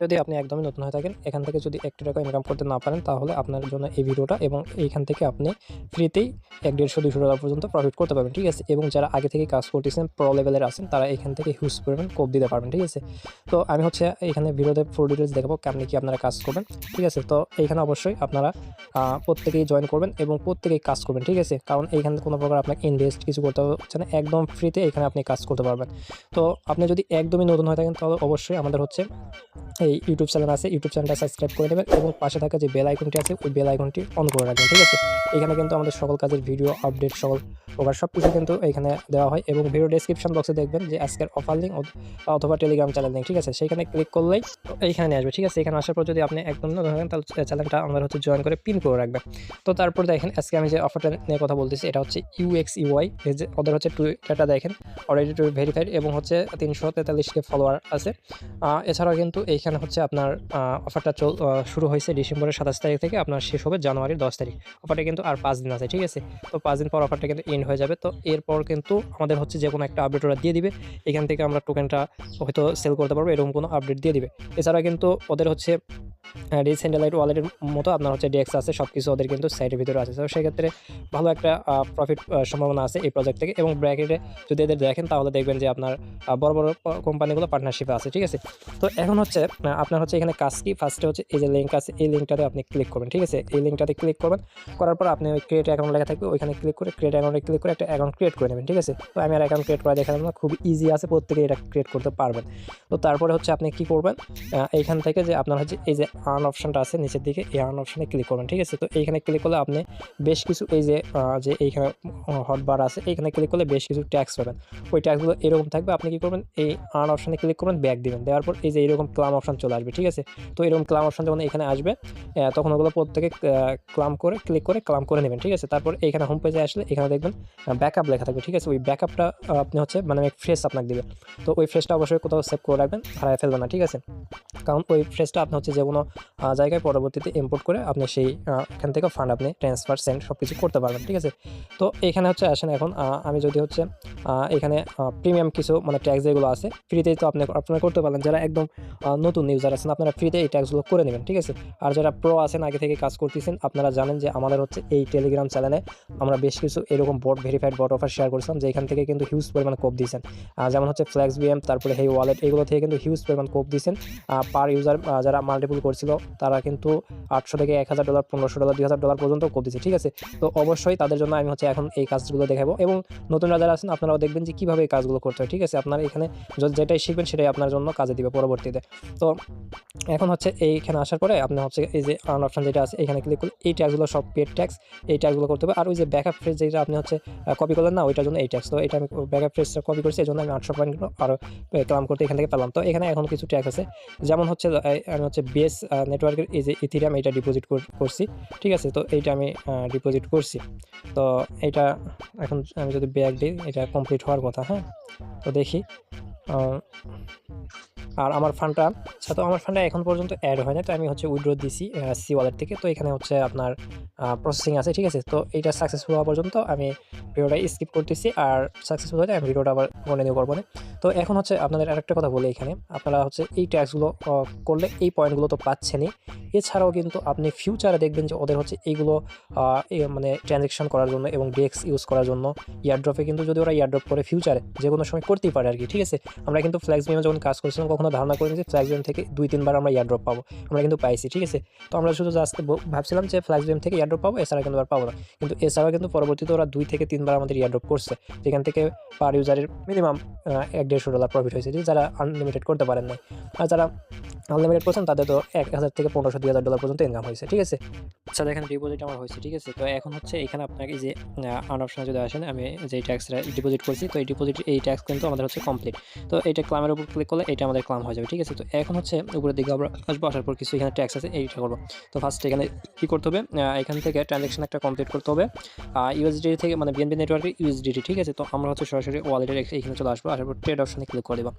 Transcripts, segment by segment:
যদি আপনি একদমই নতুন হয়ে থাকেন, এখান থেকে যদি একটু টাকা ইনকাম করতে না পারেন, তাহলে আপনার জন্য এই ভিডিওটা এবং এইখান থেকে আপনি ফ্রিতেই এক দেড়শো দুশো ডলার পর্যন্ত প্রফিট করতে পারবেন, ঠিক আছে? এবং যারা আগে থেকে কাজ করতেছেন প্রো লেভেলের আছেন, তারা এখান থেকে হিউজ পরিমাণ কোপ দিতে পারবেন, ঠিক আছে? তো আমি হচ্ছে এখানে ভিডিওতে ফুল ডিটেলস দেখাবো কেমনি কি আপনারা কাজ করবেন, ঠিক আছে? তো এইখানে অবশ্যই আপনারা প্রত্যেকেই জয়েন করবেন এবং প্রত্যেকেই কাজ করবেন, ঠিক আছে? কারণ এইখানে কোনো প্রকার আপনাকে ইনভেস্ট কিছু করতে হচ্ছে না, একদম ফ্রিতে এখানে আপনি কাজ করতে পারবেন। তো আপনি যদি একদমই নতুন হয়ে থাকেন, তাহলে অবশ্যই আমাদের হচ্ছে এই ইউটিউব চ্যানেল আছে ইউটিউব চ্যানেলটা সাবস্ক্রাইব করে নেবেন এবং পাশে থাকা যে বেল আইকনটি আছে, ওই বেল আইকনটি অন করে রাখবেন, ঠিক আছে? এখানে কিন্তু আমাদের সকল কাজের ভিডিও আপডেট সকল প্রকার সব কিছু কিন্তু এখানে দেওয়া হয় এবং ভিডিও ডেসক্রিপশন বক্সে দেখবেন যে আজকের অফার লিঙ্ক অথবা টেলিগ্রাম চ্যানেল লিঙ্ক ঠিক আছে? সেখানে ক্লিক করলেই নিয়ে আসবে, ঠিক আছে? এখানে আসার পর যদি আপনি একদম নতুন থাকেন তাহলে চ্যানেলটা আমাদের হচ্ছে জয়েন করে পিন করে রাখবেন। তো তারপর দেখেন, আজকে আমি যে অফারটা নিয়ে কথা বলতেছি, এটা হচ্ছে ইউএক্স ইউআই ওদের হচ্ছে টুইটারটা দেখেন অলরেডি টু ভেরিফাইড এবং হচ্ছে তিনশো তেতাল্লিশকে ফলোয়ার আছে। এছাড়াও কিন্তু এইখানে হচ্ছে আপনার অফারটা চল শুরু হয়েছে ডিসেম্বরের সাতাশ তারিখ থেকে, আপনার শেষ হবে জানুয়ারির দশ তারিখ। অফারটা কিন্তু আর পাঁচ দিন আছে, ঠিক আছে? তো পাঁচ দিন পর অফারটা কিন্তু এন্ড হয়ে যাবে। তো এরপর কিন্তু আমাদের হচ্ছে যে কোনো একটা আপডেট ওরা দিয়ে দিবে। এখান থেকে আমরা টোকেনটা হয়তো সেল করতে পারব, এরকম কোনো আপডেট দিয়ে দিবে। এছাড়া কিন্তু ওদের হচ্ছে ডিসেন্ডালাইট ওয়ালেটের মতো আপনার হচ্ছে ডেক্স আছে সব কিছু ওদের কিন্তু সাইডের ভিতরে আছে। তো সেক্ষেত্রে ভালো একটা প্রফিট সম্ভাবনা আছে এই প্রজেক্ট থেকে এবং ব্র্যাকেটে যদি এদের দেখেন তাহলে দেখবেন যে আপনার বড় বড় কোম্পানিগুলো পার্টনারশিপে আছে, ঠিক আছে? তো এখন হচ্ছে আপনার হচ্ছে এখানে কাজ কি? ফার্স্টে হচ্ছে এই যে লিঙ্ক আছে, এই লিঙ্কটাতে আপনি ক্লিক করবেন, ঠিক আছে? এই লিঙ্কটাতে ক্লিক করবেন, করার পর আপনি ওই ক্রিয়েট অ্যাকাউন্ট লেখা থাকবে, ওইখানে ক্লিক করে ক্রিয়েট অ্যাকাউন্টে ক্লিক করে একটা অ্যাকাউন্ট ক্রিয়েট করে নেবেন, ঠিক আছে? তো আমি আর অ্যাকাউন্ট ক্রিয়েট করা দেখালাম না, খুব ইজি আছে প্রত্যেকে এটা ক্রিয়েট করতে পারবেন। তো তারপরে হচ্ছে আপনি কি করবেন? এইখান থেকে যে আপনার হচ্ছে এই যে আর্ন অপশনটা আছে, নিচের দিকে এই আর্ন অপশনে ক্লিক করবেন, ঠিক আছে? তো এইখানে ক্লিক করলে আপনি বেশ কিছু এই যে যে এইখানে হটবার আছে, এইখানে ক্লিক করলে বেশ কিছু ট্যাক্স পাবেন। ওই ট্যাক্সগুলো এরকম থাকবে, আপনি কি করবেন? এই আর্ন অপশনে ক্লিক করবেন ব্যাক দিবেন। দেওয়ার পর এই যে এরকম ক্লাম অপশন চলে আসবে, ঠিক আছে? তো এরকম ক্লাম অপশন যখন এখানে আসবে তখন ওগুলো প্রত্যেকে ক্লাম করে ক্লিক করে ক্লাম করে নেবেন, ঠিক আছে? তারপর এখানে হোম পেজে আসলে এখানে দেখবেন ব্যাকআপ লেখা থাকবে, ঠিক আছে? ওই ব্যাকআপটা আপনি হচ্ছে মানে ফ্রেশ আপনাকে দিবে। তো ওই ফ্রেশটা অবশ্যই কোথাও সেভ করে রাখবেন, হারায় ফেলবেন না, ঠিক আছে? কারণ ওই ফ্রেশটা আপনি হচ্ছে যে কোনো জায়গায় পরবর্তীতে ইম্পোর্ট করে আপনি সেই এখান থেকে ফান্ড আপনি ট্রান্সফার সেন্ড সব কিছু করতে পারবেন, ঠিক আছে? তো এখানে হচ্ছে আসেন এখন আমি যদি হচ্ছে এখানে প্রিমিয়াম কিছু মানে ট্যাক্স যেগুলো আছে ফ্রিতেই তো আপনি, আপনারা করতে পারবেন যারা একদম নতুন ইউজার আছেন, আপনারা ফ্রিতে এই ট্যাক্সগুলো করে নেবেন, ঠিক আছে? আর যারা প্রো আছেন, আগে থেকে কাজ করতেছেন, আপনারা জানেন যে আমাদের হচ্ছে এই টেলিগ্রাম চ্যানেলে আমরা বেশ কিছু এরকম bot verified bot offer share করেছিলাম যেখান থেকে কিন্তু হিউজ পরিমাণ কোপ দিয়েছেন। যেমন হচ্ছে ফ্ল্যাক্স বিএম তারপরে হেই ওয়ালেট এগুলো থেকে কিন্তু হিউজ পরিমাণ কোপ দিয়েছেন। পার ইউজার যারা মাল্টিপুল করছিল, তারা কিন্তু আটশো থেকে এক হাজার ডলার, পনেরোশো ডলার, দুই হাজার ডলার পর্যন্ত দিচ্ছে ঠিক আছে? তো অবশ্যই তাদের জন্য আমি হচ্ছে এখন এই কাজগুলো দেখাবো এবং নতুনরা যারা আছেন, আপনারাও দেখবেন যে কীভাবে এই কাজগুলো করতে হয়, ঠিক আছে? আপনারা এখানে যেটাই শিখবেন সেটাই আপনার জন্য কাজে দিবে পরবর্তীতে। তো এখন হচ্ছে এইখানে আসার পরে আপনি হচ্ছে এই যে আর্ন অপশন যেটা আছে, এখানে ক্লিক করলে এই ট্যাক্সগুলো সব পেড ট্যাক্স এই ট্যাক্সগুলো করতে হবে। আর ওই যে ব্যাকআপ ফ্রেজ যেটা আপনি হচ্ছে কপি করলেন না, ওইটার জন্য এই ট্যাক্স তো এটা আমি ব্যাকআপ ফ্রেজটা কপি করছি, এই জন্য আমি আটশো পয়েন্ট আরও ক্লাম করতে এখান থেকে পেলাম। তো এখানে এখন কিছু ট্যাক্স আছে। যেমন হচ্ছে আমি হচ্ছে বেস নেটওয়ার্কের এই যে ইথিরিয়াম এটা ডিপোজিট করছি। ঠিক আছে? তো এইটা আমি ডিপোজিট করছি। তো এটা এখন আমি যদি ব্যাক দিই, এটা কমপ্লিট হওয়ার কথা হ্যাঁ? তো দেখি আর আমার ফান্ডটা আচ্ছা তো আমার ফান্ডটা এখন পর্যন্ত অ্যাড হয় না তো আমি হচ্ছে উইড্রো দিছি সি ওয়ালেট থেকে। তো এখানে হচ্ছে আপনার প্রসেসিং আছে, ঠিক আছে? তো এইটা সাকসেসফুল হওয়া পর্যন্ত আমি ভিডিওটা স্কিপ করতেছি আর সাকসেসফুল হলে আমি ভিডিওটা আবার কন্টিনিউ করব না। তো এখন হচ্ছে আপনাদের আরেকটা কথা বলি এখানে। আপনারা হচ্ছে এই ট্যাক্সগুলো করলে এই পয়েন্টগুলো তো পাচ্ছেনই। এছাড়াও কিন্তু আপনি ফিউচারে দেখবেন যে ওদের হচ্ছে এইগুলো মানে ট্রানজেকশন করার জন্য এবং ডেক্স ইউজ করার জন্য ইয়ারড্রপে কিন্তু যদি ওরা ইয়ারড্রপ করে ফিউচারে যে কোনো সময় করতেই পারে আর কি, ঠিক আছে? আমরা কিন্তু ফ্ল্যাক্স বিমে যখন কাজ করছিলাম, কখনো ধারণা করে ফ্ল্যাক্স বিম থেকে দুই, তিনবার আমরা ইয়ারড্রপ পাবো। আমরা কিন্তু পাইছি, ঠিক আছে? তো আমরা শুধু জাস্ট ভাবছিলাম যে ফ্ল্যাক্স বিম থেকে ইয়ারড্রপ পাবো, এছাড়া কিন্তু আর পাবো না। কিন্তু এছাড়াও কিন্তু পরবর্তীতে ওরা দুই থেকে তিনবার আমাদের ইয়ারড্রপ করছে, যেখান থেকে পার ইউজারের মিনিমাম এক দেড়শো ডলার প্রফিট হয়েছে যারা আনলিমিটেড করতে পারেন না আর যারা আনলিমিটেড করছেন, তাদের তো এক হাজার থেকে পনেরোশো, দুই হাজার ডলার পর্যন্ত ইনকাম হয়েছে, ঠিক আছে? আচ্ছা দেখেন ডিপোজিট আমার হয়েছে, ঠিক আছে? তো এখন হচ্ছে এখানে আপনাকে যে আর্ন অপশনে যদি আসেন, আমি যে ট্যাক্সটা ডিপোজিট করছি, তো এই ডিপোজিট এই ট্যাক্স কিন্তু আমাদের হচ্ছে কমপ্লিট তো এইটা ক্লামের উপর ক্লিক করলে এটা আমাদের ক্লাম হয়ে যাবে, ঠিক আছে? তো এখন হচ্ছে উপরের দিকে আমরা আসব, আসার পর কিছু এখানে ট্যাক্স আছে এইটা করব। তো ফার্স্ট এখানে কী করতে হবে? এখান থেকে ট্রানজ্যাকশন একটা কমপ্লিট করতে হবে। ইউএসডি থেকে মানে বিএনপি নেটওয়ার্কের ইউএসডিটি ঠিক আছে? তো আমরা হচ্ছে সরাসরি ওয়ালেটের এখানে চলে আসব, আসার পর ট্রেড অপশনে ক্লিক করে দেবো।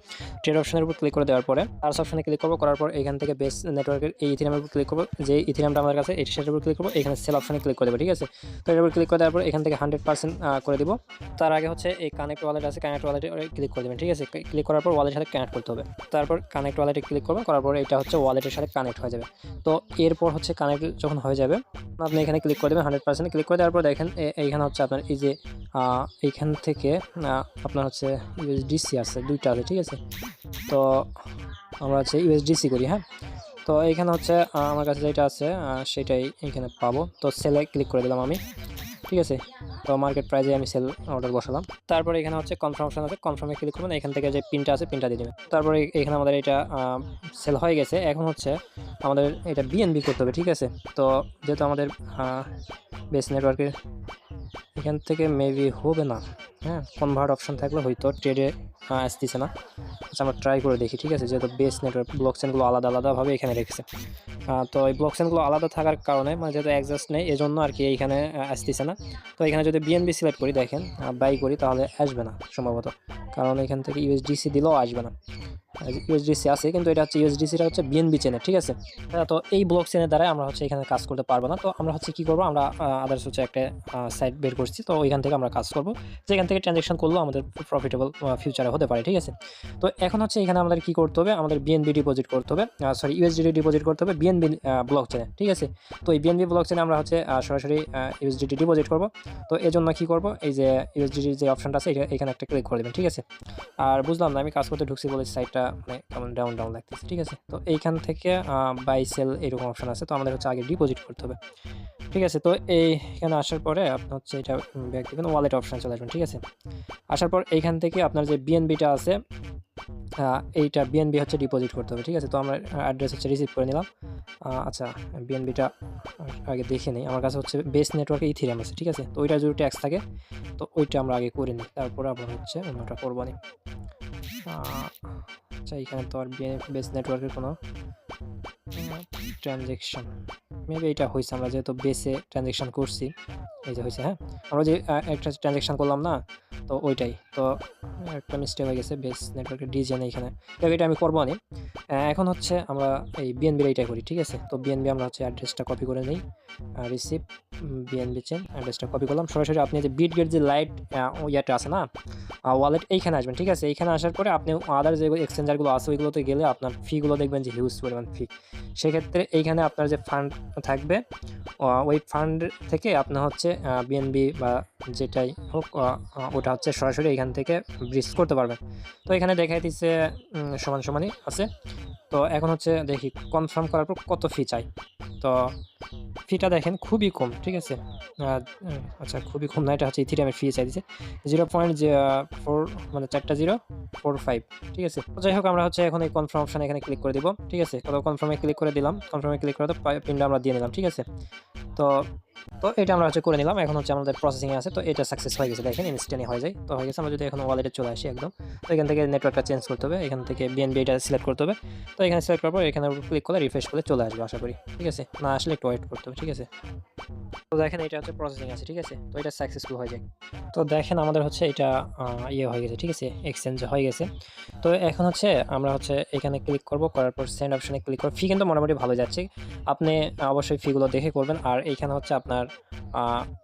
ট্রেড অপশনের উপর ক্লিক করে দেওয়ার পরে আর্স অপশনে ক্লিক করব, করার পর এখান থেকে বেস নেটওয়ার্কের এই ইথিরামের উপর ক্লিক করব। যে ইথিরামটা আমাদের কাছে, এটি সেটার উপর ক্লিক করব, এখানে সেল অপশনে ক্লিক করে দেবো, ঠিক আছে? তো এটার উপর ক্লিক করে দেওয়ার পর এখান থেকে হান্ড্রেড পার্সেন্ট করে দিব। তার আগে হচ্ছে এই কানেক্ট ওয়ালেট আছে কানেক্ট ওয়ালেটে ক্লিক করে দেবেন, ঠিক আছে? ক্লিক করার পর ওয়ালেটের সাথে কানেক্ট করতে হবে। তারপর কানেক্ট ওয়ালেটে ক্লিক করবেন, করার পর এটা হচ্ছে ওয়ালেটের সাথে কানেক্ট হয়ে যাবে। তো এরপর হচ্ছে কানেক্ট যখন হয়ে যাবে, আপনি এখানে ক্লিক করে দেবেন হান্ড্রেড পার্সেন্ট ক্লিক করে দেওয়ার পর দেখেন এইখানে হচ্ছে আপনার এই যে এইখান থেকে আপনার হচ্ছে ইউএসডিসি আছে, দুইটা আছে, ঠিক আছে? তো আমরা হচ্ছে ইউএসডিসি করি হ্যাঁ? তো এইখানে হচ্ছে আমার কাছে যেটা আছে সেটাই এইখানে পাবো। তো সেলে ক্লিক করে দিলাম আমি। ঠিক আছে। তো মার্কেট প্রাইজে আমি সেল অর্ডার বসালাম। তারপরে এখানে হচ্ছে কনফার্মেশন আছে। কনফার্মে ক্লিক করবেন, এখান থেকে যে পিনটা আছে পিনটা দিয়ে দেবেন। তারপরে এখানে আমাদের এটা সেল হয়ে গেছে। এখন হচ্ছে আমাদের এটা বিএনবি করতে হবে, ঠিক আছে? তো যেহেতু আমাদের বেস নেটওয়ার্কের এখান থেকে মেবি হবে না। হ্যাঁ কনভার্ট অপশন থাকলে হয়তো ট্রেডে আসতেছে না। আচ্ছা আমরা ট্রাই করে দেখি, ঠিক আছে? যেহেতু বেস নেটওয়ার্ক ব্লক চেনগুলো আলাদা আলাদাভাবে এখানে রেখেছে। তো এই ব্লক চেনগুলো আলাদা থাকার কারণে মানে যেহেতু অ্যাডজাস্ট নেই, এজন্য আর কি এইখানে আসতেছে না। তো এখানে যদি বিএনবি সিলেক্ট করি, দেখেন বাই করি, তাহলে আসবে না, সম্ভবত। কারণ এখান থেকে ইউএসডিসি দিলেও আসবে না। ইউএসডিসি আছে, কিন্তু এটা হচ্ছে ইউএসডিসিটা হচ্ছে বিএনবি চেনে ঠিক আছে? তো এই ব্লক চেনের দ্বারা আমরা হচ্ছে এখানে কাজ করতে পারব না। তো আমরা হচ্ছে কি করব? আমরা আদার্স হচ্ছে একটা সাইট বের করছি, তো ওইখান থেকে আমরা কাজ করব। যেখান থেকে ট্রানজ্যাকশন করলেও আমাদের প্রফিটেবল ফিউচারে হতে পারে, ঠিক আছে? তো এখন হচ্ছে এখানে আমাদের কি করতে হবে? আমাদের বিএনবি ডিপোজিট করতে হবে সরি ইউএসডিটি ডিপোজিট করতে হবে বিএনবি ব্লক চেনে ঠিক আছে? তো এই বিএনবি ব্লক চেনে আমরা হচ্ছে সরাসরি ইউএসডিটি ডিপোজিট করব। তো এই জন্য কী করব? এই যে ইউএসডিটির যে অপশনটা আছে, এটা- এখানে একটা ক্লিক করে দেবেন, ঠিক আছে? আর বুঝলাম না, আমি কাজ করতে ঢুকছি বলে সাইটটা মানে কেমন ডাউন ডাউন লাগতেছে, ঠিক আছে? তো এইখান থেকে বাই সেল এরকম অপশন আছে, তো আমাদের হচ্ছে আগে ডিপোজিট করতে হবে, ঠিক আছে? তো এইখানে আসার পরে আপনি হচ্ছে এটা ব্যাক দেবেন ওয়ালেট অপশন চলে আসবেন ঠিক আছে? আসার পর এইখান থেকে আপনার যে বিএনবিটা আছে এইটা বিএনবি হচ্ছে ডিপোজিট করতে হবে, ঠিক আছে? তো আমরা অ্যাড্রেস হচ্ছে রিসিভ করে নিলাম। আচ্ছা বিএনবিটা আগে দেখে নিই। আমার কাছে হচ্ছে বেস নেটওয়ার্কে ইথিরিয়াম আছে, ঠিক আছে? তো ওইটা যদি ট্যাক্স থাকে, তো ওইটা আমরা আগে করে নিই। তারপরে আবার হচ্ছে অন্যটা করব নি আচ্ছা এখানে তো আর বেস নেটওয়ার্কের কোনো ট্রানজেকশন মেবি এটা হয়েছে আমরা যেহেতু বেসে ট্রানজেকশন করছি, এই যে হয়েছে হ্যাঁ? আমরা যে একটা ট্রানজেকশন করলাম না, তো ওইটাই। তো, একটা মিস্টেক হয়ে গেছে বেস নেটওয়ার্কের ডিজাইন এখানে। এটা আমি করব না এখন হচ্ছে আমরা এই বিএনবির এইটাই করি, ঠিক আছে? তো বিএনবি আমরা হচ্ছে অ্যাড্রেসটা কপি করে নিই। রিসিভ বিএনবি চেন অ্যাড্রেসটা কপি করলাম। সরাসরি আপনি যে বিট গেট যে লাইট ইয়াটা আছে না ওয়ালেট এইখানে আসবেন, ঠিক আছে? এইখানে আসার পরে আপনি আদার যে এক্সচেঞ্জারগুলো আছে, ওইগুলোতে গেলে আপনার ফিগুলো দেখবেন যে হিউজ পরিমাণ ফি সেক্ষেত্রে এইখানে আপনার যে ফান্ড থাকবে ওই ফান্ড থেকে আপনার হচ্ছে বিএনবি বা যেটাই হোক ওটা হচ্ছে সরাসরি এখান থেকে ব্রিজ করতে পারবেন। তো এখানে দেখাই দিচ্ছে সমান সমানই আছে। তো এখন হচ্ছে দেখি কনফার্ম করার পর কত ফি চাই। তো ফিটা দেখেন খুবই কম, ঠিক আছে? আচ্ছা খুবই কম না, এটা হচ্ছে ইথিরিয়ামের ফি চাই দিচ্ছে জিরো পয়েন্ট ফোর মানে চারটা জিরো ফোর ফাইভ ঠিক আছে? যাই হোক, আমরা হচ্ছে এখন এই কনফার্ম অপশান এখানে ক্লিক করে দিব, ঠিক আছে? তো কনফার্মে ক্লিক করে দিলাম কনফার্মে ক্লিক করে তো পিনটা আমরা দিয়ে নিলাম, ঠিক আছে? তো তো এটা আমরা হচ্ছে করে নিলাম। এখন হচ্ছে আমাদের প্রসেসিংয়ে আছে। তো এটা সাকসেস হয়ে গেছে দেখেন ইনস্ট্যান্টই হয়ে যায়। তো হয়ে গেছে, আমরা যদি এখন ওয়ালেটে চলে আসি একদম, তো এখান থেকে নেটওয়ার্কটা চেঞ্জ করতে হবে। এখান থেকে বিএনবি এটা সিলেক্ট করতে হবে। তো এখানে সিলেক্ট করার পর এখানে ক্লিক করলে রিফ্রেশ করলে চলে আসবে আশা করি। ঠিক আছে? না আসলে একটু ওয়েট করতে হবে, ঠিক আছে? তো দেখেন এটা হচ্ছে প্রসেসিং আছে, ঠিক আছে? তো এটা সাকসেসফুল হয়ে যায়। তো দেখেন আমাদের হচ্ছে এটা ইয়ে হয়ে গেছে, ঠিক আছে? এক্সচেঞ্জ হয়ে গেছে। তো এখন হচ্ছে আমরা হচ্ছে এখানে ক্লিক করব, করার পর সেন্ড অপশনে ক্লিক করব। ফি কিন্তু মোটামুটি ভালো যাচ্ছে। আপনি অবশ্যই ফিগুলো দেখে করবেন। আর এইখানে হচ্ছে আপনার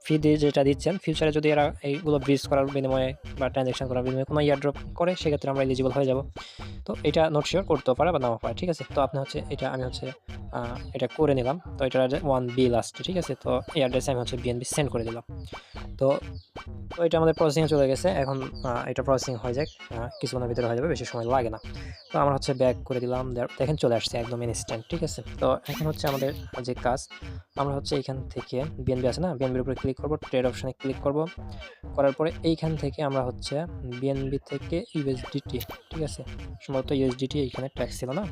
ফি দিয়ে যেটা দিচ্ছেন ফিউচারে যদি এরা এইগুলো ব্রিজ করার বিনিময়ে বা ট্রানজ্যাকশন করার বিনিময়ে কোনো ইয়ার ড্রপ করে, সেক্ষেত্রে আমরা এলিজিবল হয়ে যাব। তো এটা নোট শিওর করতেও পারে বা নাও পারে, ঠিক আছে? তো আপনি হচ্ছে এটা আমি হচ্ছে এটা করে নিলাম। তো এটা ওয়ান বি লাস্টে ঠিক আছে? তো এই অ্যাড্রেসে আমি হচ্ছে বিএনবি সেন্ড করে দিলাম। তো তো এটা আমাদের প্রসেসিংয়ে চলে গেছে। এখন এটা প্রসেসিং হয়ে যাক কিছুক্ষণের ভিতরে হয়ে যাবে, বেশি সময় লাগে না। তো আমরা হচ্ছে ব্যাক করে দিলাম। দেখেন চলে আসছে একদম ইনস্ট্যান্ট ঠিক আছে? তো এখন হচ্ছে আমাদের যে কাজ, আমরা হচ্ছে এখান থেকে বিএনবি আছে না? বিএনবির উপরে ক্লিক করব ট্রেড অপশানে ক্লিক করব। করার পরে এইখান থেকে আমরা হচ্ছে বিএনবি থেকে ইউএসডিটি ঠিক আছে? সম্ভবত ইউএসডিটি এইখানে ট্যাক্স ছিল না?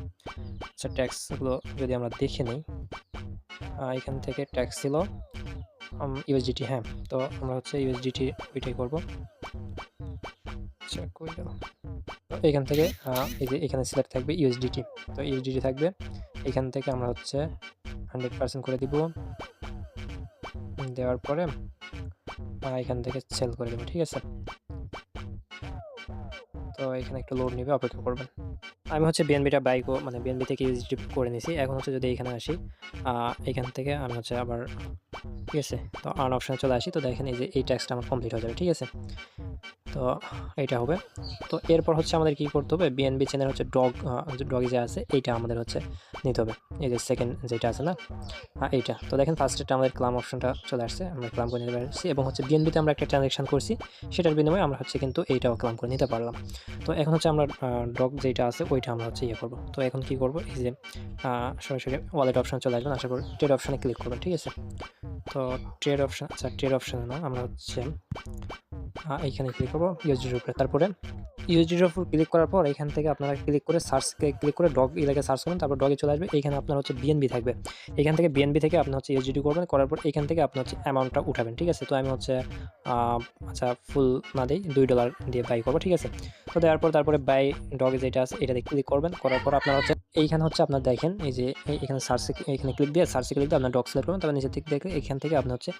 আচ্ছা ট্যাক্সগুলো যদি আমরা দেখে নিই এখান থেকে ট্যাক্স ছিল ইউএসডিটি হ্যাঁ তো আমরা হচ্ছে ইউএসডিটি ওইটাই করব। আচ্ছা তো এখান থেকে এই যে এখানে সিলেক্ট থাকবে ইউএসডিটি তো ইউএসডিটি থাকবে। এখান থেকে আমরা হচ্ছে হান্ড্রেড পার্সেন্ট করে দিব। দেওয়ার পরে এখান থেকে সেল করে দেবো, ঠিক আছে? তো এখানে একটু লোড নেবে, অপেক্ষা করবেন। আমি হচ্ছে বিএনবিটা বাইক মানে বিএনবি থেকে ইউজিটি করে নিছি। এখন হচ্ছে যদি এখানে আসি এখান থেকে আমি হচ্ছে আবার, ঠিক আছে? তো আর্ন অপশানে চলে আসি। তো দেখেন এই যে এই ট্যাক্সটা আমার কমপ্লিট হয়ে যাবে, ঠিক আছে? তো এইটা হবে। তো এরপর হচ্ছে আমাদের কি করতে হবে? বিএনবি চ্যানেল হচ্ছে ডগ ডগে যে আছে, এইটা আমাদের হচ্ছে নিতে হবে। এই যে সেকেন্ড যেটা আছে না? হ্যাঁ এইটা। তো দেখেন ফার্স্টেটা আমাদের ক্লাম অপশনটা চলে আসছে, আমরা ক্লাম করে নিতে পারছি এবং হচ্ছে বিএনবিতে আমরা একটা ট্রানজ্যাকশন করছি, সেটার বিনিময়ে আমরা হচ্ছে কিন্তু এইটাও ক্লাম করে নিতে পারলাম। তো এখন হচ্ছে আমরা ডগ যেটা আছে, ওইটা আমরা হচ্ছে ইয়ে করব। তো এখন কি করব? এই যে সরাসরি ওয়ালেট অপশন চলে আসবেন আসার পর ট্রেড অপশানে ক্লিক করবেন, ঠিক আছে? তো ট্রেড অপশন আচ্ছা ট্রেড অপশানে না, আমরা হচ্ছে এইখানে ক্লিক করব ইউএসডির উপরে। তারপরে ইউএসডির উপর ক্লিক করার পর এখান থেকে আপনারা ক্লিক করে সার্চ ক্লিক করে ডগ এলাকায় সার্চ করবেন, তারপর ডগে চলে আসবে। এখানে আপনার হচ্ছে বিএনবি থাকবে। এখান থেকে বিএনবি থেকে আপনি হচ্ছে ইউএসডি করবেন, করার পর এখান থেকে আপনার হচ্ছে অ্যামাউন্টটা উঠাবেন, ঠিক আছে? তো আমি হচ্ছে আচ্ছা ফুল না দিই, দুই ডলার দিয়ে বাই করব, ঠিক আছে? তো দেওয়ার পর তারপরে বাই ডগে যেটা আছে, এটাতে ক্লিক করবেন। করার পর আপনার হচ্ছে এইখানে হচ্ছে আপনার দেখেন, এই যে এখানে সার্চে এখানে ক্লিক দিয়ে সার্চে ক্লিক দিয়ে আপনার ডগ সিলেক্ট করবেন। তারপর নিচে থেকে দেখে এখান থেকে আপনি হচ্ছে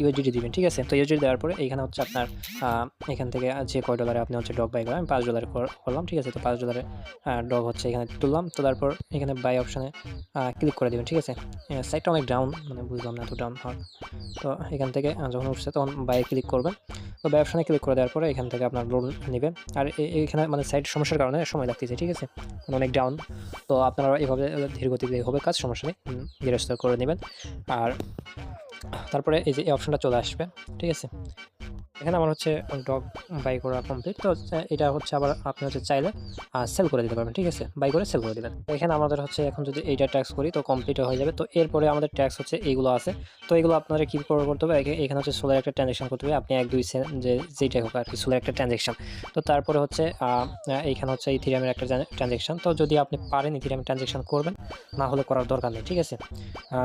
ইউএসডি দিবেন, ঠিক আছে? তো ইউএসডি দেওয়ার পরে এইখানে হচ্ছে আপনার এখান থেকে যে কয় ডলারে আপনি হচ্ছে ডগ বাই করেন আমি পাঁচ ডলারে কর- করলাম, ঠিক আছে? তো পাঁচ ডলারে ডগ হচ্ছে এখানে তুললাম, তো তারপর এখানে বাই অপশানে ক্লিক করে দেবেন, ঠিক আছে? সাইটটা অনেক ডাউন মানে বুঝলাম না, এত ডাউন হয় তো এখান থেকে যখন উঠছে, তখন বাই ক্লিক করবেন। তো বাই অপশানে ক্লিক করে দেওয়ার পরে এখান থেকে আপনার লোন নেবেন। আর এখানে মানে সাইট সমস্যার কারণে সময় লাগতেছে, ঠিক আছে? মানে অনেক ডাউন তো আপনারা এভাবে ধীর গতিতে হবে কাজ, সমস্যা নেই সুস্থে করে নেবেন। আর তারপরে এই যে এই অপশনটা চলে আসবে, ঠিক আছে? এখানে আমার হচ্ছে ডগ বাই করা কমপ্লিট তো এটা হচ্ছে আবার আপনি হচ্ছে চাইলে সেল করে দিতে পারবেন, ঠিক আছে? বাই করে সেল করে দেবেন। এখানে আমাদের হচ্ছে এখন যদি এইটা ট্যাক্স করি, তো কমপ্লিট হয়ে যাবে। তো এরপরে আমাদের ট্যাক্স হচ্ছে এইগুলো আছে। তো এগুলো আপনারা কী করে করতে হবে? এখানে হচ্ছে সোলার একটা ট্রানজেকশন করতে হবে। আপনি এক, দুই যে যেইটাই হোক আর কি সোলার একটা ট্রানজেকশন তো তারপরে হচ্ছে এইখানে হচ্ছে ইথিরিয়ামের একটা ট্রানজেকশন তো যদি আপনি পারেন ইথিরিয়ামের ট্রানজেকশন করবেন, না হলে করার দরকার নেই, ঠিক আছে?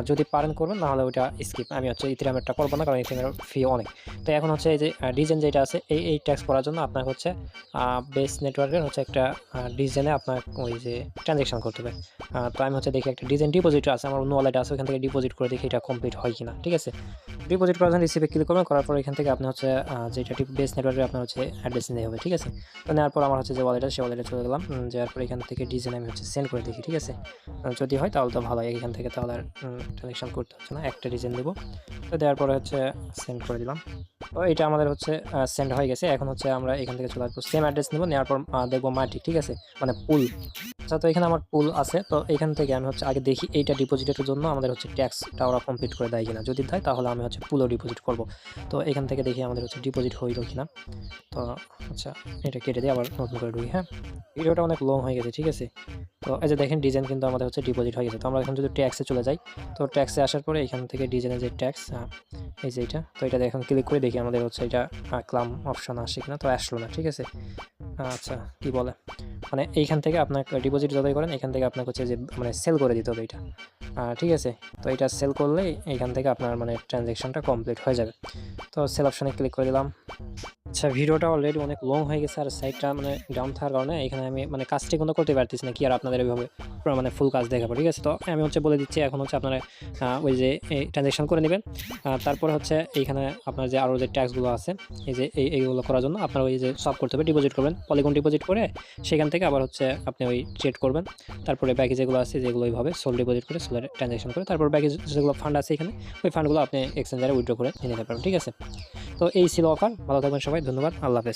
যদি পারেন করবেন, না হলে ওইটা স্কিপ আমি হচ্ছে ইথিরিয়ামেরটা করব না, কারণ ইথিরিয়ামের ফি অনেক। তো এখন হচ্ছে এই যে ডিজাইন যেটা আছে, এই এই ট্যাক্স পড়ার জন্য আপনার হচ্ছে বেস নেটওয়ার্কের হচ্ছে একটা ডিজাইনে আপনার ওই যে ট্রানজ্যাকশন করতে হবে। তো আমি হচ্ছে দেখি একটা ডিজাইন ডিপোজিট আছে, আমার অন্য ওয়ালেট আছে, ওখান থেকে ডিপোজিট করে দেখি এটা কমপ্লিট হয় কিনা, ঠিক আছে? ডিপোজিট করার জন্য রিসিভে ক্লিক করবেন, করার পর এখান থেকে আপনি হচ্ছে যেটা বেস নেটওয়ার্কে আপনার হচ্ছে অ্যাড্রেস নিতে হবে, ঠিক আছে? তো নেওয়ার পর আমার হচ্ছে যে ওয়ালেট আছে, সেই ওয়ালেটে চলে গেলাম। যাওয়ার পর এখান থেকে ডিজাইন আমি হচ্ছে সেন্ড করে দেখি, ঠিক আছে? যদি হয় তাহলে তো ভালো হয় এখান থেকে তাহলে আর ট্রানজ্যাকশন করতে হচ্ছে না, একটা ডিজাইন দেবো। তো দেওয়ার পরে হচ্ছে সেন্ড করে দিলাম। তো এটা আমাদের হচ্ছে সেন্ড হয়ে গেছে। এখন হচ্ছে আমরা এখান থেকে চলে আসব সেম অ্যাড্রেস নেব, নেওয়ার পর দেখব মাটি ঠিক আছে? মানে পুল আচ্ছা তো এখানে আমার পুল আছে। তো এখান থেকে আমি হচ্ছে আগে দেখি এইটা ডিপোজিটের জন্য আমাদের হচ্ছে ট্যাক্সটা ওরা কমপ্লিট করে দেয় কিনা। যদি দেয় তাহলে আমি হচ্ছে পুলও ডিপোজিট করব। তো এখান থেকে দেখি আমাদের হচ্ছে ডিপোজিট হইল কিনা। তো আচ্ছা এটা কেটে দিয়ে আবার নতুন করে ঢুকি হ্যাঁ? ভিডিওটা অনেক লং হয়ে গেছে, ঠিক আছে? তো এই যে দেখেন ডিজাইন কিন্তু আমাদের হচ্ছে ডিপোজিট হয়ে গেছে। তো আমরা এখন যদি ট্যাক্সে চলে যাই, তো ট্যাক্সে আসার পরে এখান থেকে ডিজাইনের যে ট্যাক্স এই যে এটা, তো এটা এখন ক্লিক করে দেখি আমাদের হচ্ছে এটা ক্লাম অপশন আসে কিনা। তো আসলো না, ঠিক আছে? আচ্ছা কি বলে? মানে এইখান থেকে আপনার ডিপোজিট যতই করেন এখান থেকে আপনাকে হচ্ছে যে মানে সেল করে দিতে হবে এটা। ঠিক আছে? তো এটা সেল করলেই এইখান থেকে আপনার মানে ট্রানজ্যাকশনটা কমপ্লিট হয়ে যাবে। তো সেল অপশানে ক্লিক করে দিলাম। আচ্ছা ভিডিওটা অলরেডি অনেক লং হয়ে গেছে আর সাইডটা মানে ডাউন থাকার কারণে এখানে আমি মানে কাজ ঠিক মতো করতে পারতেছি না, কি আর আপনাদের এভাবে মানে ফুল কাজ দেখাবো, ঠিক আছে? তো আমি হচ্ছে বলে দিচ্ছি, এখন হচ্ছে আপনারা ওই যে ট্রানজ্যাকশন করে নেবেন। তারপরে হচ্ছে এইখানে আপনার যে আরও যে ট্যাক্সগুলো আছে, এই যে এই, এইগুলো করার জন্য আপনার ওই যে সব করতে হবে ডিপোজিট করবেন। পলিগন ডিপোজিট করে সেখান থেকে আবার হচ্ছে আপনি ওই ট্রেড করবেন। তারপরে বাকি যেগুলো আছে যেগুলো ওইভাবে সোল ডিপোজিট করে সোলের ট্রানজ্যাকশন করে, তারপর বাকি যেগুলো ফান্ড আছে এখানে, ওই ফান্ডগুলো আপনি এক্সচেঞ্জারে উইড্রো করে নিতে পারবেন, ঠিক আছে? তো এই ছিল অফার ভালো থাকবেন সবাই, ধন্যবাদ, আল্লাহ হাফেজ।